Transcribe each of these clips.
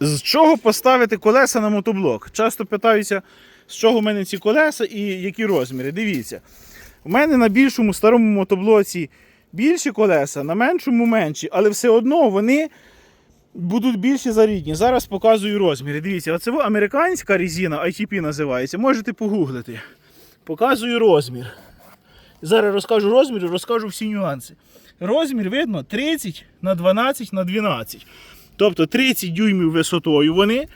З чого поставити колеса на мотоблок? Часто питаються, з чого в мене ці колеса і які розміри. Дивіться, у мене на більшому старому мотоблоці більші колеса, на меншому менші, але все одно вони будуть більші за рідні. Зараз показую розміри. Дивіться, оце американська резина, ITP називається. Можете погуглити. Показую розмір. Зараз розкажу розмір і розкажу всі нюанси. Розмір видно 30 на 12 на 12. Тобто 30 дюймів висотою вони.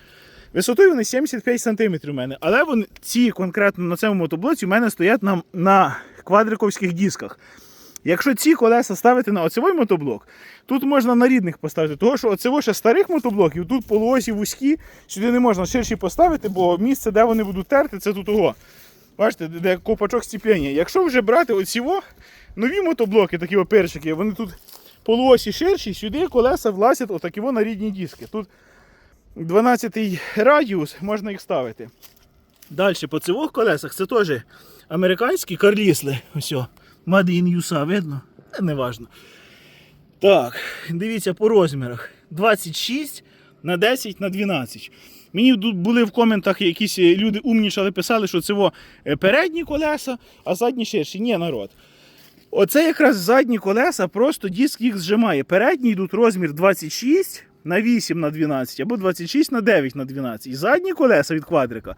Висотою вони 75 см у мене. Але вони, ці конкретно на цьому мотоблоці у мене стоять на, на квадриковських дисках. Якщо ці колеса ставити на оцевий мотоблок, тут можна на рідних поставити, тому що оцево ще старих мотоблоків, тут полуосі вузькі, сюди не можна ширші поставити, бо місце, де вони будуть терти, це тут ого. Бачите, де- копачок стіплення. Якщо вже брати оціво, нові мотоблоки, такі оперчики, вони тут полуосі ширші, сюди колеса влазять отакі на рідні диски. Тут 12 радіус, можна їх ставити. Далі по цивох колесах це теж американські карлісли. Ось, Made in USA, видно? Е, Неважно. Так, дивіться по розмірах. 26 на 10 на 12. Мені тут були в коментах якісь люди умнішали, писали, що це е, передні колеса, а задні ширші. Ні, народ. Оце якраз задні колеса, просто диск їх зжимає. Передні йдуть розмір 26 на 8 на 12 або 26 на 9 на 12. І задні колеса від квадрика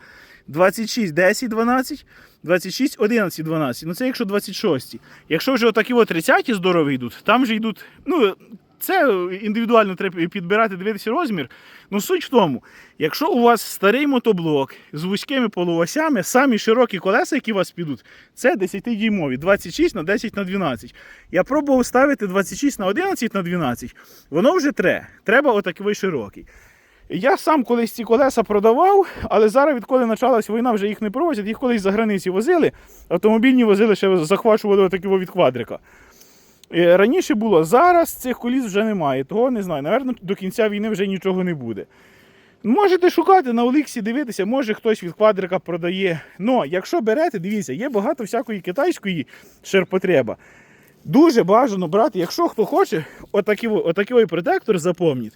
26, 10, 12, 26, 11, 12. Ну це якщо 26. Якщо вже отакі от 30 здорові йдуть, там вже йдуть. Ну, це індивідуально треба підбирати, дивитися розмір. Ну суть в тому, якщо у вас старий мотоблок з вузькими полуосями, самі широкі колеса, які у вас підуть, це 10-дюймові, 26 на 10 на 12. Я пробував ставити 26 на 11 на 12, воно вже тре. Треба отакий широкий. Я сам колись ці колеса продавав, але зараз, відколи почалась війна, вже їх не провозять, їх колись за границі возили, автомобільні возили, ще захвачували отакого від квадрика. Раніше було, зараз цих коліс вже немає. Того не знаю. Наверно, до кінця війни вже нічого не буде. Можете шукати на Оліксі, дивитися, може хтось від квадрика продає. Но якщо берете, дивіться, є багато всякої китайської ширпотреба. Дуже бажано брати, якщо хто хоче, отакий, отакий протектор запомніть.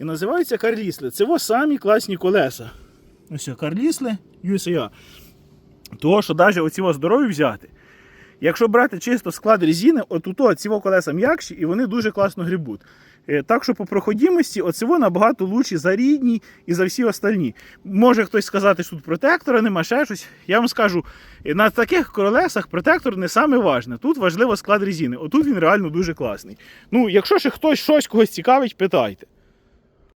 І називаються карлісли. Це ось самі класні колеса. Ось карлісли USA. Того, що навіть оці здорові взяти. Якщо брати чисто склад резини, от у ці колеса м'якші і вони дуже класно грибуть. Е, Так що по проходимості оцево набагато лучші за рідні і за всі остальні. Може хтось сказати, що тут протектора нема, ще щось. Я вам скажу, е, на таких колесах протектор не саме важне. Тут важливо склад резини. Отут він реально дуже класний. Ну, якщо ще хтось щось когось цікавить, питайте.